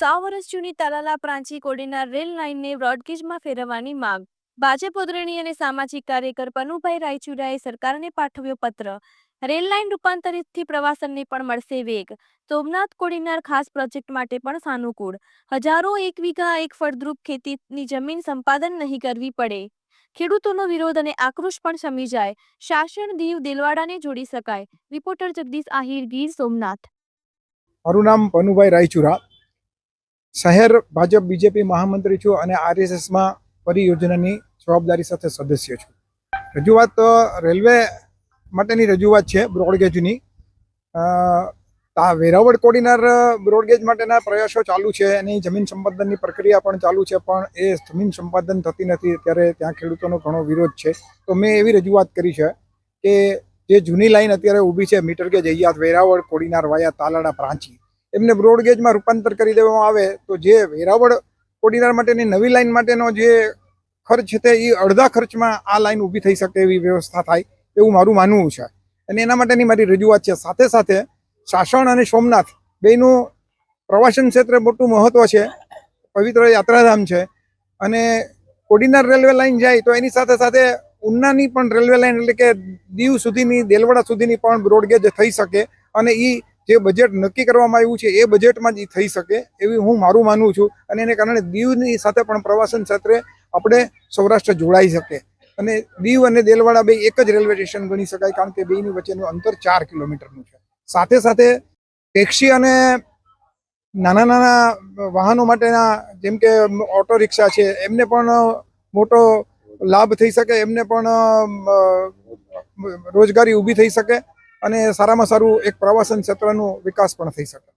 સો વર્ષ જૂની તાલાલા પ્રાંચી કોડીના રેલ લાઇનને બ્રોડગેજમાં ફેરવવાની માંગ. ભાજપ અગ્રણી અને સામાજિક કાર્યકર પનુભાઈ રાયચુરાએ સરકારને પાઠવ્યો પત્ર. રેલ લાઇન રૂપાંતરિતથી પ્રવાસનને પણ મળશે વેગ. સોમનાથ કોડીનાર ખાસ પ્રોજેક્ટ માટે પણ સાનુકૂળ. હજારો એક વીઘા એક ફળદ્રુપ ખેતીની જમીન સંપાદન નહીં કરવી પડે. ખેડૂતોનો વિરોધ અને આક્રોશ પણ શમી જાય. શાસન દીવ દેલવાડાને જોડી શકાય. રિપોર્ટર જગદીશ આહિર ગીર સોમનાથ. મારું નામ પનુભાઈ રાયચુરા શહેર ભાજપ, બીજેપી મહામંત્રી છું અને આરએસએસમાં પરિયોજનાની જવાબદારી સાથે સદસ્ય છું. રજૂઆત રેલવે માટેની રજૂઆત છે બ્રોડગેજની. વેરાવળ કોડીનાર બ્રોડગેજ માટેના પ્રયાસો ચાલુ છે. એની જમીન સંપાદનની પ્રક્રિયા પણ ચાલુ છે, પણ એ જમીન સંપાદન થતી નથી. ત્યારે ત્યાં ખેડૂતોનો ઘણો વિરોધ છે. તો મેં એવી રજૂઆત કરી છે કે જે જૂની લાઈન અત્યારે ઊભી છે મીટર ગેજ અહીંયા વેરાવળ, કોડીનાર વાયા તાલાડા પ્રાંચી. એમને બ્રોડગેજમાં રૂપાંતર કરી દેવામાં આવે તો જે વેરાવળ કોડીનાર માટેની નવી લાઈન માટેનો જે ખર્ચ છે એ અડધા ખર્ચમાં આ લાઈન ઊભી થઈ શકે એવી વ્યવસ્થા થાય એવું મારું માનવું છે. અને એના માટેની મારી રજૂઆત છે. સાથે સાથે સાસણ અને સોમનાથ બેનું પ્રવાસન ક્ષેત્રે મોટું મહત્વ છે. પવિત્ર યાત્રાધામ છે. અને કોડીનાર રેલવે લાઈન જાય તો એની સાથે સાથે ઉનાની પણ રેલવે લાઈન એટલે કે દીવ સુધીની, દેલવડા સુધીની પણ બ્રોડગેજ થઈ શકે અને એ જે બજેટ નક્કી કરવામાં આવ્યું છે, એ બજેટમાં જ થઈ શકે એવી હું મારું માનવું છું. અને એને કારણે દીવની સાથે પણ પ્રવાસન ક્ષેત્રે આપણે સૌરાષ્ટ્ર જોડાઈ શકે. અને દીવ અને દેલવાડા બે એક જ રેલવે સ્ટેશન ગણી શકાય, કારણ કે બેની વચ્ચેનું અંતર ચાર કિલોમીટરનું છે. સાથે સાથે ટેક્સી અને નાના નાના વાહનો માટેના જેમ કે ઓટો રિક્ષા છે, એમને પણ મોટો લાભ થઈ શકે, એમને પણ રોજગારી ઊભી થઈ શકે. અને સારામાં સારું એક પ્રવાસન ક્ષેત્રનો વિકાસ પણ થઈ શકે.